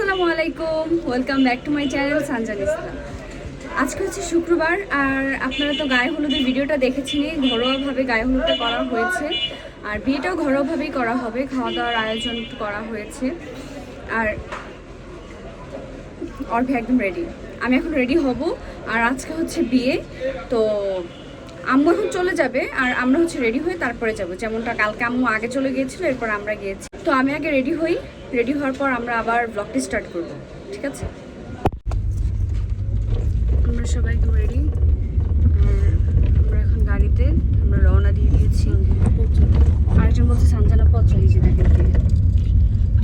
আসসালামু আলাইকুম। Welcome back to my channel Sanjan Islam আজকে হচ্ছে শুক্রবার, আর আপনারা তো গায়ে হলুদের ভিডিওটা দেখেছেনই, ঘরোয়াভাবে গায়ে হলুদটা করা হয়েছে। আর বিয়েটাও ঘরোয়াভাবেই করা হবে খাওয়া দাওয়ার আয়োজন করা হয়েছে। আর অর্ভে একদম রেডি আমি এখন রেডি হব, আর আজকে হচ্ছে বিয়ে, তো আম্মু এখন চলে যাবে, আর আমরা হচ্ছে রেডি হয়ে তারপরে যাব। যেমনটা কালকে আম্মু আগে চলে গিয়েছিল, এরপর আমরা গিয়েছি। তো আমি আগে রেডি হই। রেডি হওয়ার পর আমরা আবার ব্লগটি স্টার্ট করব, ঠিক আছে? আমরা সবাই একদম রেডি আমরা এখন গাড়িতে, আমরা রওনা দিয়ে দিয়েছি। আরেকজন বলছে, সানজানা পচা, এই যে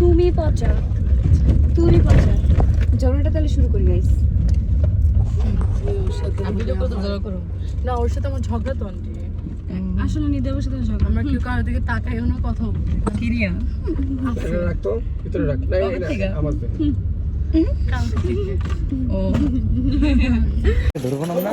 তুমি পচা তুমি পচা। ঝগড়াটা তাহলে শুরু করি গাইস করো। না, ওর সাথে আমার ঝগড়া তো আন্টি। আসলে নিতে বসে তো ঝগড়া আমরা কেউ কারোর দিকে তাকাইও না কথা। কিরিয়া। ভিতরে রাখতো ভিতরে রাখ। না না আমার থেকে। ও। ধরবো না আমরা?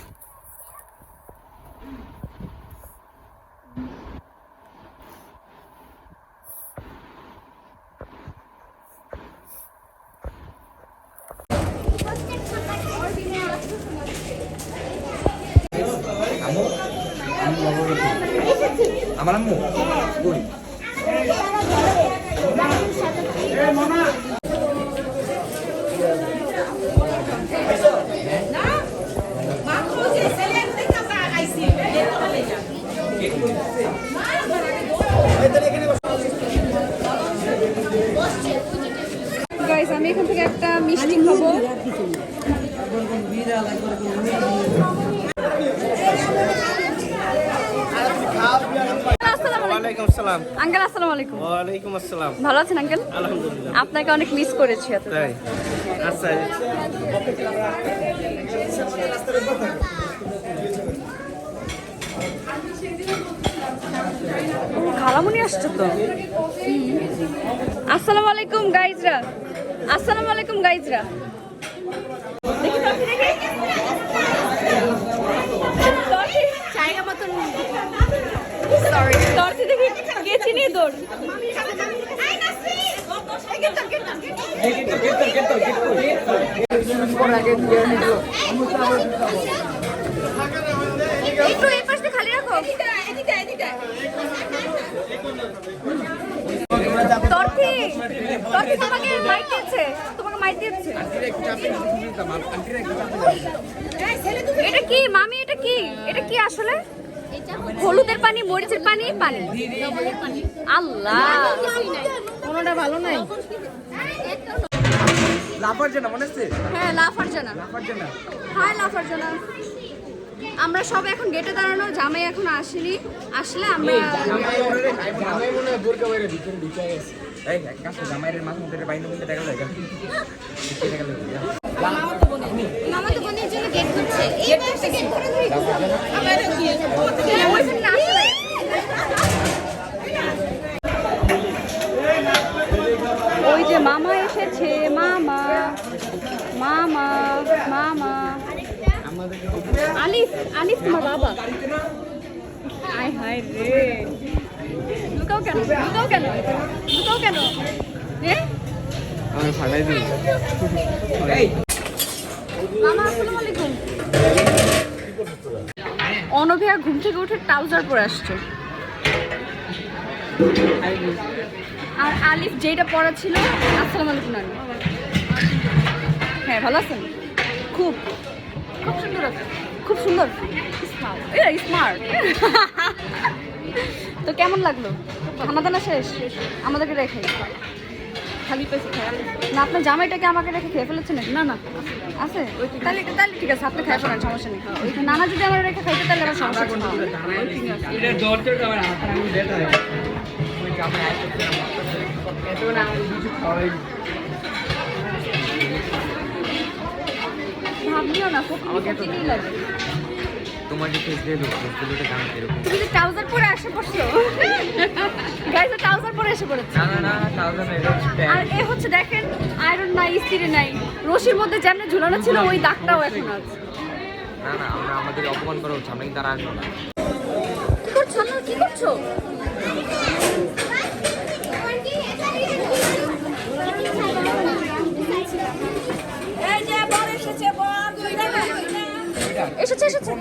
আম্মু আম্মু আমার আম্মু কই গাইস আমি এখান থেকে একটা মিষ্টি খাব। আঙ্কেল আসসালামু আলাইকুম। ওয়ালাইকুম আসসালাম। ভালো আছেন আঙ্কেল? আলহামদুলিল্লাহ। আপনাকে অনেক মিস করেছি এত তাই? আচ্ছা। খালামুনি আসছে তো? আসসালামু আলাইকুম গাইজরা। আসসালামু আলাইকুম গাইজরা। একটু এই পাশে খালি রাখো। তোমাকে মাইক তোমাকে মাইক এটা কি মামি এটা কি? এটা কি আসলে? হলুদের পানি মরিচের পানি পানি? আল্লাহ। কোনোটা ভালো নাই? লাফার জানা মনে আছে? হ্যাঁ লাফার জানা লাফার জানা হাই লাফার জানা আমরা সব এখন গেটে দাঁড়ানো জামাই এখন আসেনি। আসলে আমরা মামা তো বোনের জন্য গেট করছে এই বয়সে গেট করে আমার কি ওইখানে না আসলে ওই যে মামা এসেছে মামা মামা মামা আলিফ আলিফ তোমার বাবা। আয় হায় রে। লুকাও কেন? লুকাও কেন? লুকাও কেন? এ আমি ফাটাই দিই। মামা আসসালামু আলাইকুম। অনভিয়া ঘুম থেকে উঠে ট্রাউজার পরে আসছে। আর আলিফ যেটা পড়া ছিল আসসালাম আলাইকুম নানি। হ্যাঁ ভালো আছেন? খুব। খুব সুন্দর আছে। খুব সুন্দর। স্মার্ট তো কেমন লাগল? খানা দানা শেষ? আমাদেরকে রেখে। খালি পেয়েছে খায় না আপনার জামাইটাকে আমাকে রেখে খেয়ে ফেলেছেন নাকি? না না। আছে? তাহলে তাহলে ঠিক আছে আপনি খাই ফেলেন সমস্যা নেই। নানা যদি আমার রেখে খাইতে তাহলে আমার সমস্যা ছিল জামাই আইতেছে না এত না আমি কিছু খাওয়াই ভাবলিও না তো- লাগে। তোমার যে ফেস দিলো ফেস দিলো জানো এরকম? তুমি যে ট্রাউজার পরে এসে পড়ছো? গাইস ট্রাউজার পরে এসে পড়েছে। না না না তাহলে না আর এ হচ্ছে দেখেন আয়রন নাই ইস্ত্রি নাই। রশির মধ্যে যেমন ঝুলানো ছিল ওই দাগটাও এখন আছে। না না আমরা আমাদের অপমান করা হচ্ছে আমরা কিন্তু আর আসব না। কি করছ কি করছ এই যে বর এসেছে বর দুইটা এসেছে এসেছে।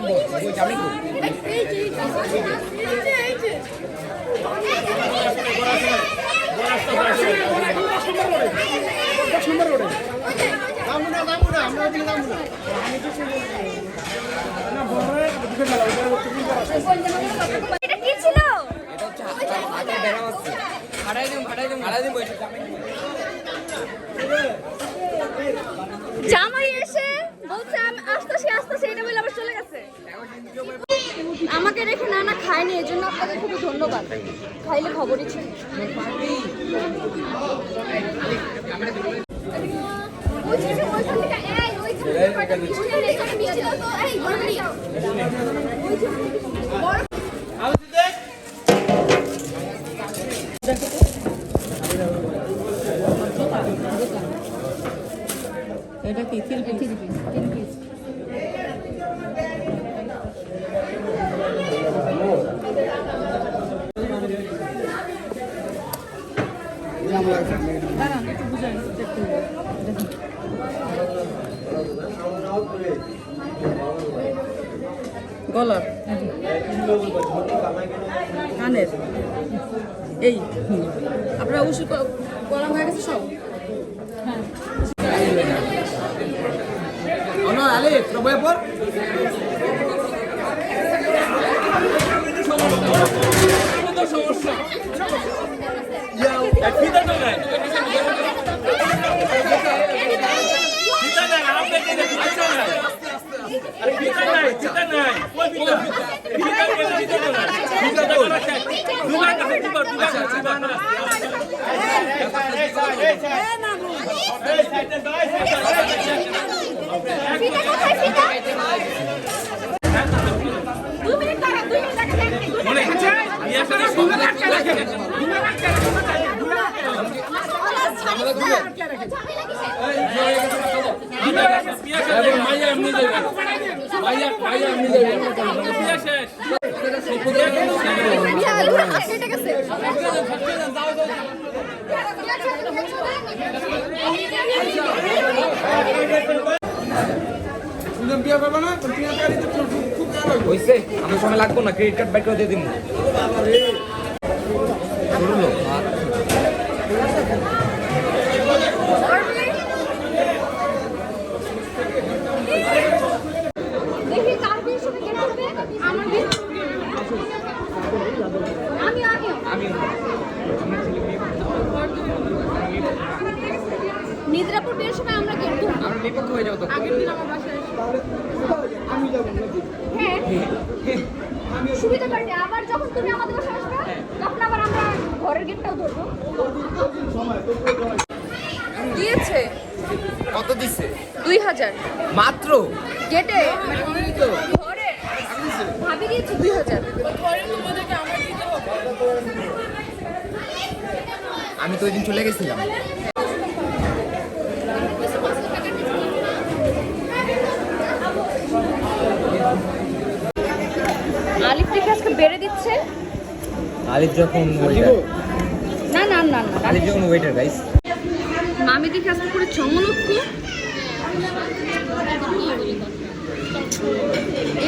এটা কি ছিল? এটা হচ্ছে হাতের ব্যায়াম আছে হারাই দিম হারাই দিম হারাই দিম ওইটা জামাই জামাই এসে বলছে আমি আসতেছি আসতেছি এটা বলে আবার চলে গেছে আমাকে রেখে না না খায়নি এই জন্য আপনাদের খুবই ধন্যবাদ। খাইলে খবরই ছিল। এটা কি? তিল পিস একটু দেখুন গলার। কানের। এই আপনারা উসু করা হয়ে গেছে সব? দুই মিনিট দাঁড়া দুই মিনিট দাঁড়া কেটে গেছে হইছে আমার সময় লাগবো না ক্রেডিট কার্ড বাইক করে দিয়ে দিন শুরু লোক দেখি কার বিয়ের সময় কে করবে আমার বিয়ে আমি আমিও আমি নিদ্রাপুর বিয়ের সময় আমরা কিন্তু আমার বিপক্ষ হয়ে যাও তো আগের দিন আমার বাসায় হ্যাঁ সুবিধা পাইনি আবার যখন তুমি আমাদের বাসায় আসবে তখন আবার আমরা ঘরের গেটটাও ধরবো কত দিচ্ছে দুই হাজার। মাত্র? গেটে? ঘরে? ভাবি দিয়েছে দুই হাজার। আমি তো ওই দিন চলে গেছিলাম। আলিফ দেখে আজকে বেড়ে দিচ্ছে? আলিফ যখন ওয়েটার না না না না আলিফ যখন ওয়েটার গাইস মামি দেখে আজকে পুরো চমলক্ষ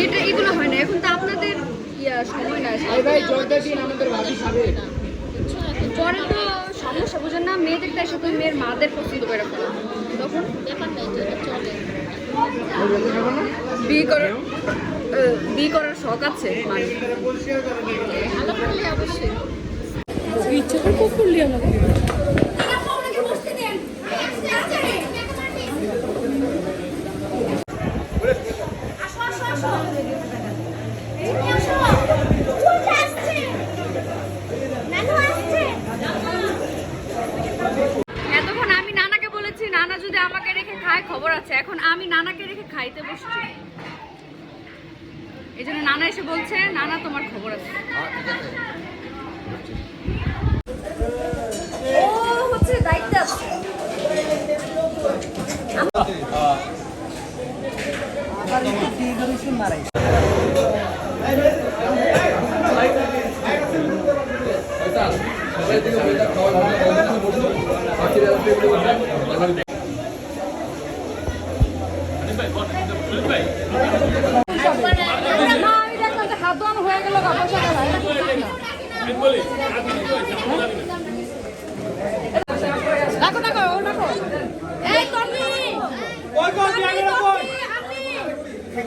এটা এগুলো হয় না এখন তো আপনাদের ইয়া সময় না পরে তো সমস্যা বুঝেন না মেয়েদের তাই সাথে মেয়ের মাদের পছন্দ করে ফেলা। তখন বিয়ে করার বিয়ে করার শখ আছে মানে ইচ্ছা করে খুব করলি আমাকে আসো আসো আসো আসছে নানু আসছে খায় খবর আছে। এখন আমি নানাকে রেখে খাইতে বসছি। এই জন্য নানা এসে বলছে, নানা, তোমার খবর আছে ও হচ্ছে দায়িত্ব আছে হাত ধোয়ানো হয়ে গেল ডাকো ডাকো ও ডাকো এই কর্মী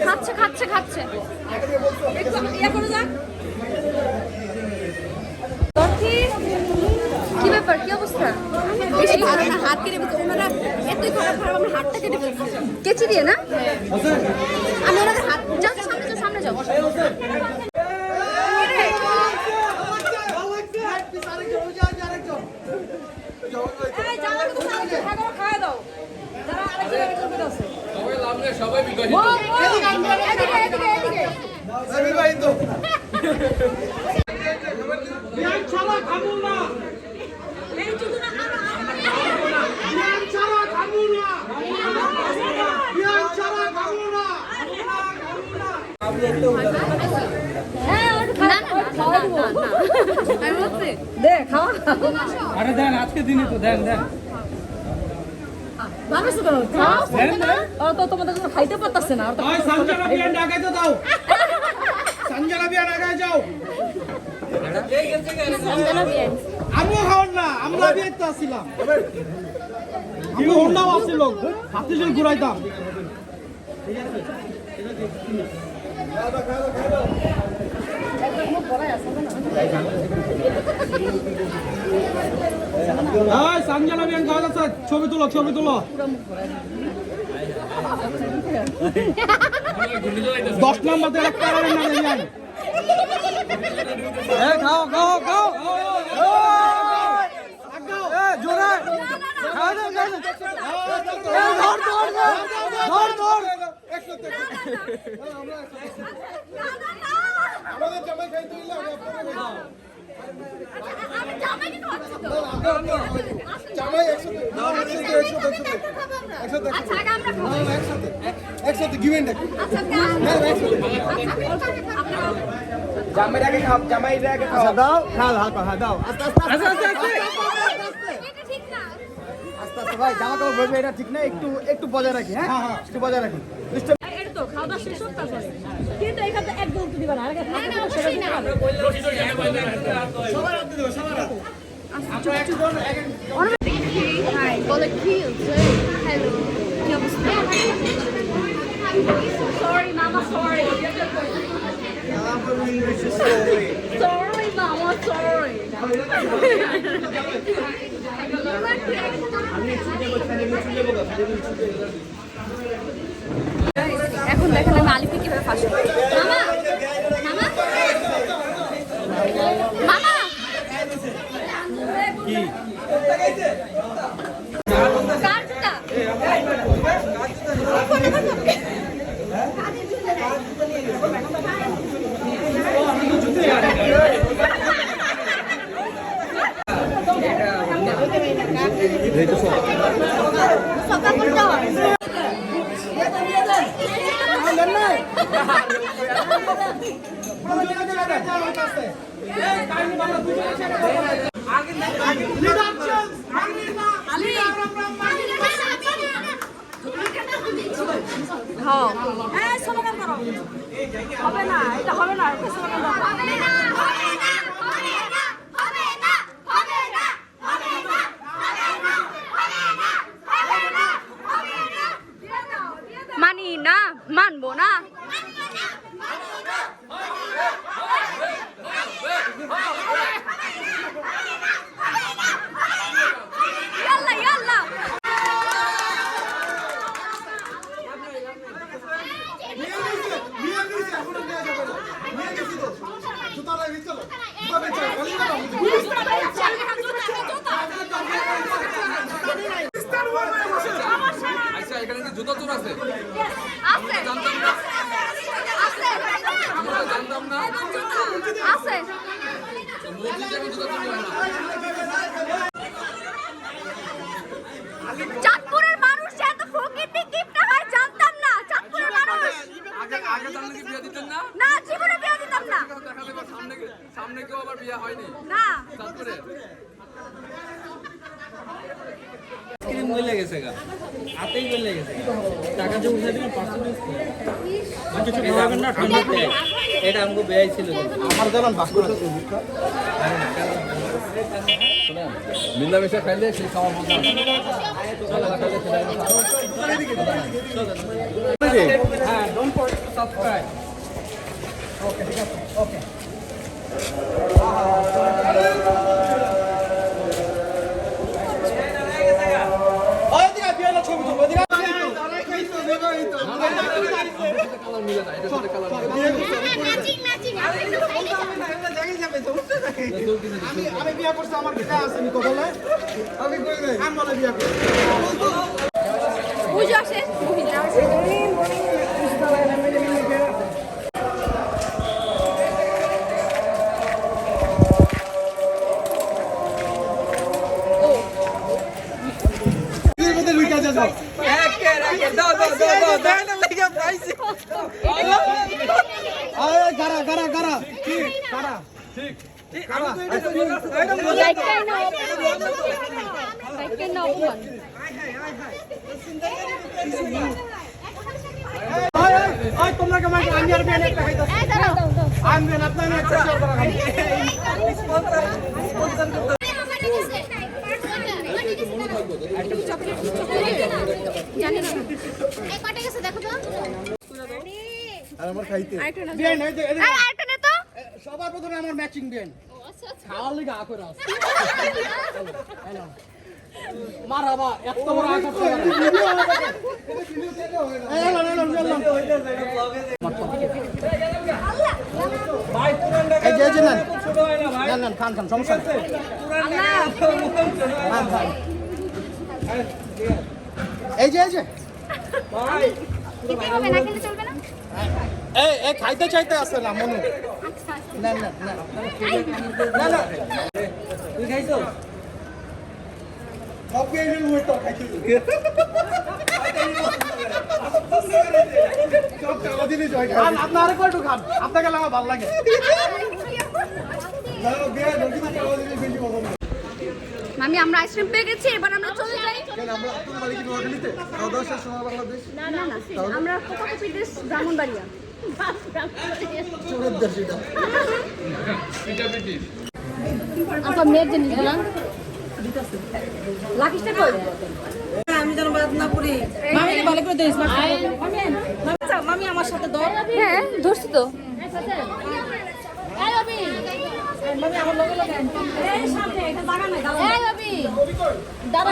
খাচ্ছে খাচ্ছে খাচ্ছে একটু ইয়ে করে যাক লক্ষ্মী, কি ব্যাপার কি অবস্থা বেশি হাত কেটে ফেলছে ওনারা এতই খারাপ খারাপ আমার হাতটা কেটে ফেলছে কেচি দিয়ে না? আমি ওনাদের হাত যাও যাও, সামনে যাও। সামনে যাও এই, জামাটা তো সামনে যাও, খাওয়া দাও, খাওয়া দাও। যারা আরেকজন আরেকজন করে আছে। ও, ও, এদিকে, এদিকে, এদিকে। এই শুধু না, আরও, আরও, আরও। হ্যাঁ, ওটা খাওয়া- ওটা খাওয়া দিবো। আমি বলছি, দে, খাওয়া। আরে দেন আজকে দিনে তো দেন দেন। ভালো তো খাও ও তো তোমাদের খাইতে পারতাছে না আর তো ওই সঞ্জনা বিয়ান ডাকাই তো দাও। সঞ্জনা বিয়ান আগায় যাও। আমিও না আমরা বিয়ে তো আসছিলাম। আমি হোন্ডাও আসছিল। হাতে জল ঘুরাইতাম ছবি তুলো ছবি তুলো দশ নম্বর খাও খাও খাও জোরে দাও ধর ধর ধর ধর একসাথে গিভেন আচ্ছা, আগে আপনারা জামাই আগে খাও জামাই আগে খাও দাও হ্যাঁ হালকা হ্যাঁ দাও আস্তে আস্তে আস্তে আস্তে আস্তে এটা ঠিক না। আস্তে আস্তে ভাই জামা কাপড় বলবে এটা ঠিক না একটু একটু বজায় রাখি হ্যাঁ একটু বজায় রাখি এটা তো খাওয়া দাওয়া শেষ হোক তারপরে কিন্তু এখানে একদম উঠতে দিবা না। হাই, বলো কি? হ্যালো, কি অবস্থা? Sorry, মামা, sorry. Sorry, মামা, sorry. এখন দেখেন আমি আলিফকে কীভাবে ফাঁসি মামা মামা মামা কাজটা সকাল করতে হয় হ্যাঁ এই স্লোগান করো হবে না এটা হবে না এটা স্লোগান দাও মানি না মানবো না চাঁদপুরের মানুষ যে এত ফকিরনি গিফট হয় জানতাম না চাঁদপুরের মানুষ আগে আগে জানলে কি বিয়ে দিতেন না না জীবনে বিয়ে দিতাম না দেখা যাবে সামনে সামনে কেউ আবার বিয়ে হয়নি? না। তারপরে? আমার জানান মিলামিশা খাইলে সেই খাওয়ার মধ্যে হ্যাঁ। ডোন্ট সাবস্ক্রাইব তুলবো দিকে ম্যাচিং ম্যাচিং আমি বিয়ে করছি, আমার বিয়ে আছে, আমি নাই আমি বিয়ে করছি। তোমরা কেমন আমি আর বিয়ে একটা আমি বিয়ে আপনার একটা শেয়ার করা খাই জানি না কটা গেছে দেখো তো আর আমার খাইতে। আরেকটা না বিয়ে নাই আরে আরেকটা নে তো। সবার প্রথমে আমার ম্যাচিং বিয়ে খাওয়ার লিগে আ করে আছে মারাবা এত এই যে এই যে এই খাইতে চাইতে আসে না মনু না না তুই খাইছো? খান আপনাকে লাগা ভালো লাগে। মামি আমরা আইসক্রিম পেয়ে গেছি এবার আমরা চলে যাই। কেন আমরা আপনার বাড়ি কি নোয়াখালীতে? খাওয়া দাওয়া শেষ বাংলাদেশ? না না না। আমরা কোকাকপি দেশ ব্রাহ্মণবাড়িয়া। মেয়ের জিনিস লাকিসটা কই? আমি যেন বাদ না পড়ি। মামিকে ভালো করে দিস আচ্ছা মামি আমার সাথে দর হ্যাঁ ধরছি তো। দাদা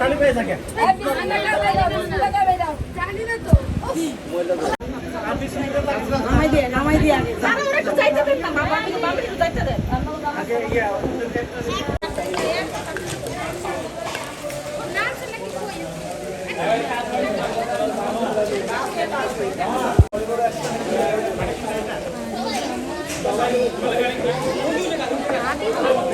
খালি পেয়ে থাকে। জানি না তো নামাই দিয়ে নামাই দিয়ে। আরে ওরা একটু যাইতে দেন না বাবা কিন্তু বাবা একটু যাইতে দেন তুমি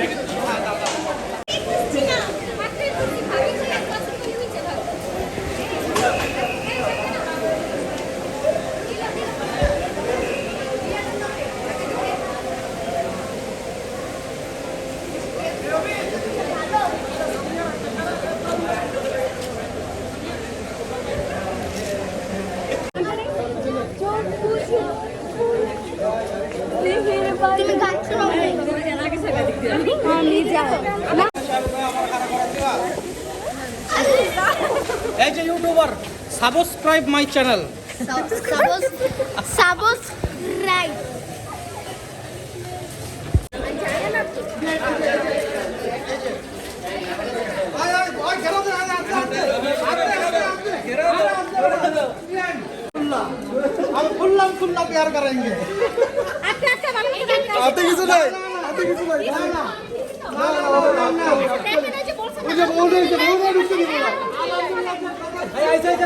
subscribe my channel subs subs right हम खुल्ला खुल्ला प्यार करेंगे আচ্ছা আচ্ছা ভালো করে গান आते किसी नहीं आते किसी नहीं ना ना দেখেন এই যে বলছে না, मुझे बोल रहे थे बोल रहे रुक नहीं बोला ऐसे ऐसे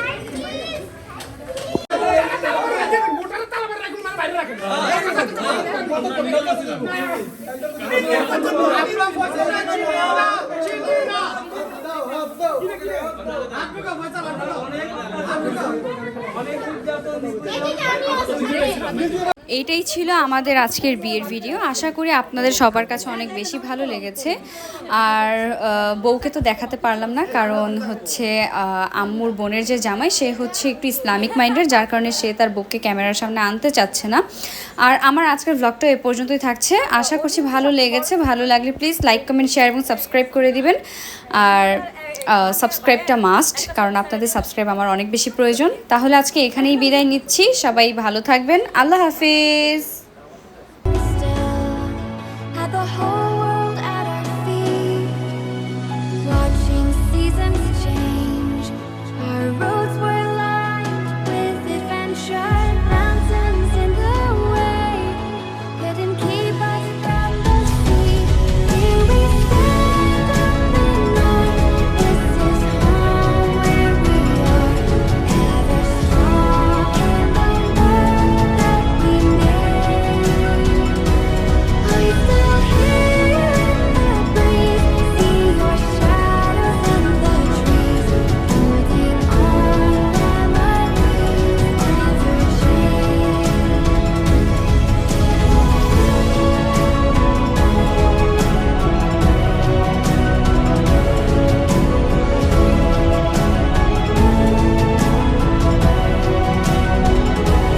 ছিল আমাদের আজকের বিয়ের ভিডিও আশা করি আপনাদের সবার কাছে অনেক বেশি ভালো লেগেছে। আর বউকে তো দেখাতে পারলাম না, কারণ হচ্ছে আম্মুর বোনের যে জামাই, সে হচ্ছে একটু ইসলামিক মাইন্ডের, যার কারণে সে তার বউকে ক্যামেরার সামনে আনতে চাচ্ছে না। আর আমার আজকের ব্লগটা এ পর্যন্তই থাকছে। আশা করছি ভালো লেগেছে। ভালো লাগলে প্লিজ লাইক কমেন্ট শেয়ার এবং সাবস্ক্রাইব করে দিবেন। আর সাবস্ক্রাইবটা মাস্ট কারণ আপনাদের সাবস্ক্রাইব আমার অনেক বেশি প্রয়োজন। তাহলে আজকে এখানেই বিদায় নিচ্ছি। সবাই ভালো থাকবেন। আল্লাহ হাফিজ।